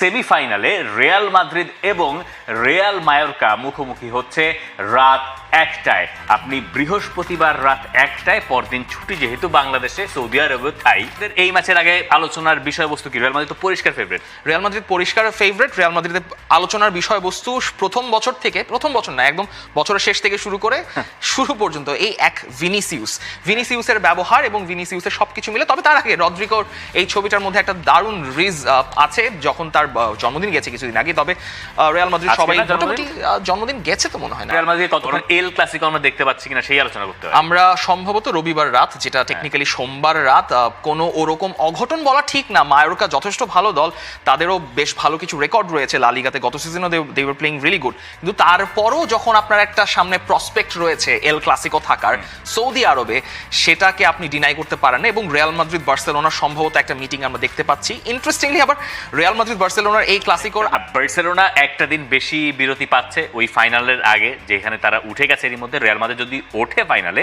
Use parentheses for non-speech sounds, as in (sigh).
সেমিফাইনালে Real Madrid এবং Real Mallorca মুখোমুখি হচ্ছে রাত একটায়। আপনি বৃহস্পতিবার রাত একটায় পরদিন ছুটি যেহেতু বাংলাদেশে সৌদি আরবে থাই এই ম্যাচের আগে আলোচনার বিষয়বস্তু কি? রিয়াল মাদ্রিদ তো পরিষ্কার ফেভারিট রিয়াল মাদ্রিদ পরিষ্কার ফেভারিট রিয়াল মাদ্রিদের আলোচনার বিষয়বস্তু প্রথম বছর থেকে প্রথম বছর না একদম বছরের শেষ থেকে শুরু করে (laughs) শুরু পর্যন্ত এই এক ভিনিসিউস। ভিনিসিউসের ব্যবহার এবং ভিনিসিউসের সবকিছু মিলে তবে তার আগে রদ্রিকোর এই ছবিটার মধ্যে একটা দারুণ রিজ আছে যখন তার আহ, জন্মদিন গেছে কিছুদিন আগে তবে রিয়াল মাদ্রিদ সবাই মোটামুটি জন্মদিন গেছে তো মনে হয় না। রিয়াল মাদ্রিদ কতক্ষণ এল ক্লাসিকো আমরা দেখতে পাচ্ছি কিনা সেই আলোচনা করতে হবে। আমরা সম্ভবত রবিবার রাত যেটা টেকনিক্যালি সোমবার রাত কোনো ওরকম অঘটন বলা ঠিক না। মায়োরকা যথেষ্ট ভালো দল তাদেরও বেশ ভালো কিছু রেকর্ড রয়েছে। লালিগাতে গত সিজনও they were playing really good কিন্তু তারপরও যখন আপনার একটা সামনে প্রসপেক্ট রয়েছে এল ক্লাসিকো থাকার সৌদি আরবে সেটাকে আপনি ডিনাই করতে পারেন না। এবং রিয়াল মাদ্রিদ বার্সেলোনা সম্ভবত একটা মিটিং আমরা দেখতে পাচ্ছি। ইন্টারেস্টিংলি আবার রিয়াল মাদ্রিদ বার্সেলোনার এই ক্লাসিকোর বার্সেলোনা একটা দিন বেশি বিরতি পাচ্ছে ওই ফাইনালের আগে, যেখানে তারা উঠে গেছে এর মধ্যে। রিয়াল মাদ্রিদ যদি ওঠে ফাইনালে